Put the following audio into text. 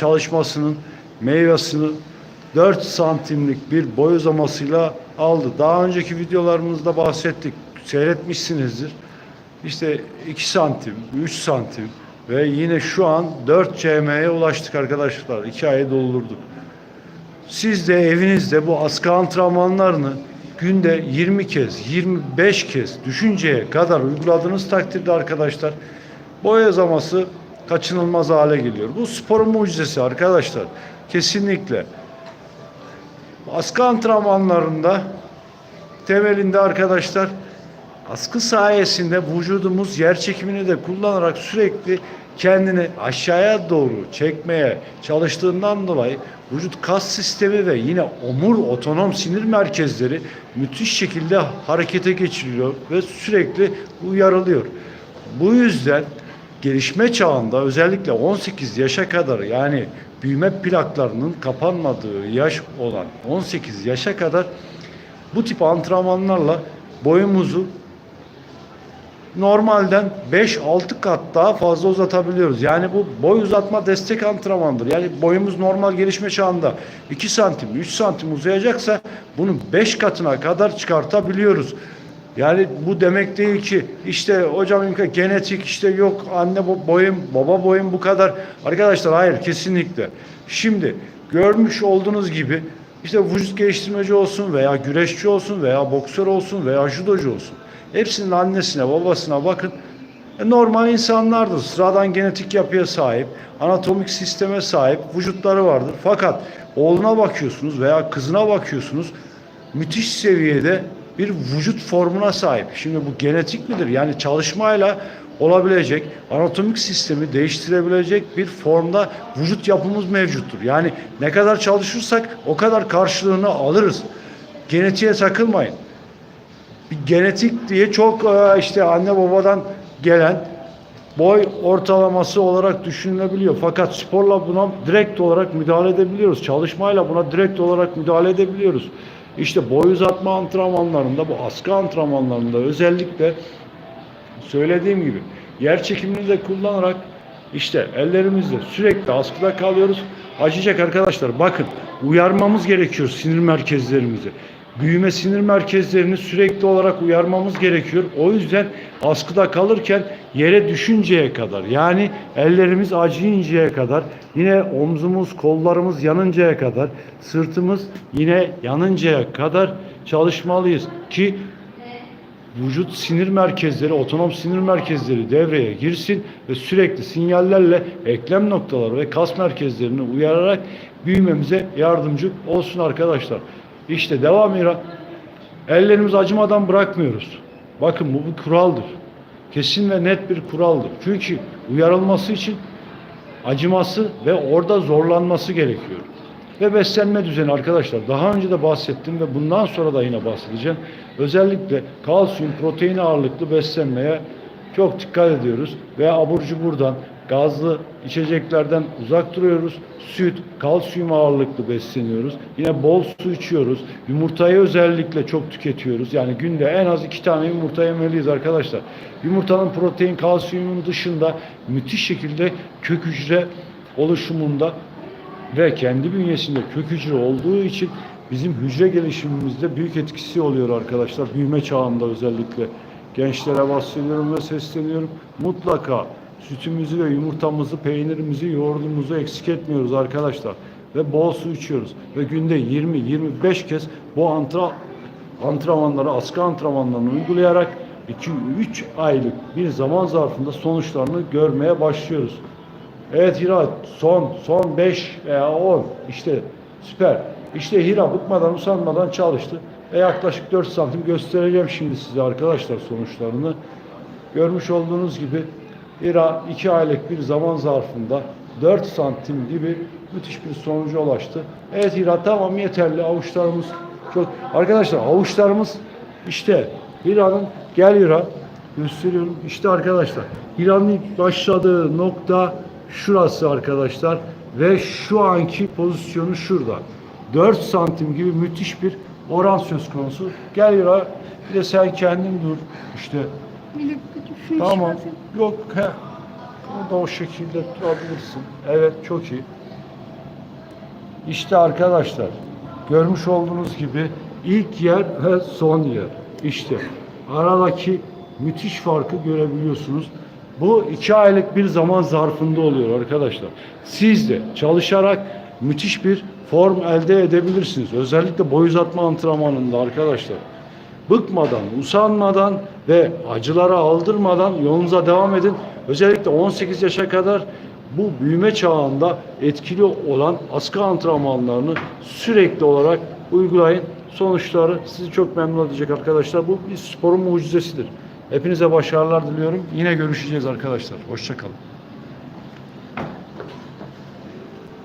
çalışmasının meyvesini 4 santimlik bir boy uzamasıyla aldı. Daha önceki videolarımızda bahsettik. Seyretmişsinizdir. İşte 2 santim, 3 santim ve yine şu an 4 cm'ye ulaştık arkadaşlar. 2 ayı doldurduk. Siz de evinizde bu askı antrenmanlarını günde 20 kez, 25 kez düşünceye kadar uyguladığınız takdirde arkadaşlar boy uzaması kaçınılmaz hale geliyor. Bu sporun mucizesi arkadaşlar. Kesinlikle. Askı antrenmanlarında temelinde arkadaşlar askı sayesinde vücudumuz yer çekimini de kullanarak sürekli kendini aşağıya doğru çekmeye çalıştığından dolayı vücut kas sistemi ve yine omur otonom sinir merkezleri müthiş şekilde harekete geçiriliyor ve sürekli uyarılıyor. Bu yüzden gelişme çağında özellikle 18 yaşa kadar yani büyüme plaklarının kapanmadığı yaş olan 18 yaşa kadar bu tip antrenmanlarla boyumuzu normalden 5-6 kat daha fazla uzatabiliyoruz. Yani bu boy uzatma destek antrenmandır. Yani boyumuz normal gelişme çağında 2 santim, 3 santim uzayacaksa bunu 5 katına kadar çıkartabiliyoruz. Yani bu demek değil ki işte hocam imkan genetik işte yok anne bo- boyum baba boyum bu kadar. Arkadaşlar hayır kesinlikle. Şimdi görmüş olduğunuz gibi işte vücut geliştirmeci olsun veya güreşçi olsun veya boksör olsun veya judocu olsun. Hepsinin annesine babasına bakın. E, normal insanlardır. Sıradan genetik yapıya sahip, anatomik sisteme sahip vücutları vardır. Fakat oğluna bakıyorsunuz veya kızına bakıyorsunuz müthiş seviyede bir vücut formuna sahip. Şimdi bu genetik midir? Yani çalışmayla olabilecek, anatomik sistemi değiştirebilecek bir formda vücut yapımız mevcuttur. Yani ne kadar çalışırsak o kadar karşılığını alırız. Genetiğe takılmayın. Bir genetik diye çok e, işte anne babadan gelen boy ortalaması olarak düşünülebiliyor. Fakat sporla buna direkt olarak müdahale edebiliyoruz. Çalışmayla buna direkt olarak müdahale edebiliyoruz. İşte boy uzatma antrenmanlarında, bu askı antrenmanlarında özellikle söylediğim gibi yer çekimini de kullanarak işte ellerimizle sürekli askıda kalıyoruz. Acıyacak arkadaşlar bakın uyarmamız gerekiyor sinir merkezlerimizi. Büyüme sinir merkezlerini sürekli olarak uyarmamız gerekiyor. O yüzden askıda kalırken yere düşünceye kadar yani ellerimiz acıyıncaya kadar yine omzumuz kollarımız yanıncaya kadar sırtımız yine yanıncaya kadar çalışmalıyız ki vücut sinir merkezleri, otonom sinir merkezleri devreye girsin ve sürekli sinyallerle eklem noktaları ve kas merkezlerini uyararak büyümemize yardımcı olsun arkadaşlar. İşte devam İran. Ellerimizi acımadan bırakmıyoruz. Bakın bu bir kuraldır. Kesin ve net bir kuraldır. Çünkü uyarılması için acıması ve orada zorlanması gerekiyor. Ve beslenme düzeni arkadaşlar daha önce de bahsettim ve bundan sonra da yine bahsedeceğim. Özellikle kalsiyum, protein ağırlıklı beslenmeye çok dikkat ediyoruz ve abur cuburdan, gazlı içeceklerden uzak duruyoruz. Süt, kalsiyum ağırlıklı besleniyoruz. Yine bol su içiyoruz. Yumurtayı özellikle çok tüketiyoruz. Yani günde en az iki tane yumurta yemeliyiz arkadaşlar. Yumurtanın protein, kalsiyumun dışında müthiş şekilde kök hücre oluşumunda ve kendi bünyesinde kök hücre olduğu için bizim hücre gelişimimizde büyük etkisi oluyor arkadaşlar. Büyüme çağında özellikle gençlere bahsediyorum ve sesleniyorum. Mutlaka sütümüzü ve yumurtamızı, peynirimizi, yoğurdumuzu eksik etmiyoruz arkadaşlar. Ve bol su içiyoruz. Ve günde 20-25 kez bu antra, antrenmanları, askı antrenmanlarını uygulayarak 2-3 aylık bir zaman zarfında sonuçlarını görmeye başlıyoruz. Evet Hira son son 5 veya 10 işte süper. İşte Hira bıkmadan usanmadan çalıştı. Ve yaklaşık 4 santim göstereceğim şimdi size arkadaşlar sonuçlarını. Görmüş olduğunuz gibi Hira 2 aylık bir zaman zarfında 4 santim gibi müthiş bir sonuca ulaştı. Evet Hira tamam yeterli avuçlarımız çok. Arkadaşlar avuçlarımız işte Hira'nın gel Hira gösteriyorum. İşte arkadaşlar Hira'nın ilk başladığı nokta şurası arkadaşlar ve şu anki pozisyonu şurada. 4 santim gibi müthiş bir oran söz konusu. Gel Hira bir de sen kendin dur. İşte İşi tamam. Yok he. Bunu da o şekilde durabilirsin. Evet çok iyi. İşte arkadaşlar görmüş olduğunuz gibi ilk yer ve son yer. İşte aradaki müthiş farkı görebiliyorsunuz. Bu iki aylık bir zaman zarfında oluyor arkadaşlar. Siz de çalışarak müthiş bir form elde edebilirsiniz. Özellikle boy uzatma antrenmanında arkadaşlar. Bıkmadan, usanmadan ve acılara aldırmadan yolunuza devam edin. Özellikle 18 yaşa kadar bu büyüme çağında etkili olan askı antrenmanlarını sürekli olarak uygulayın. Sonuçları sizi çok memnun edecek arkadaşlar. Bu bir sporun mucizesidir. Hepinize başarılar diliyorum. Yine görüşeceğiz arkadaşlar. Hoşçakalın.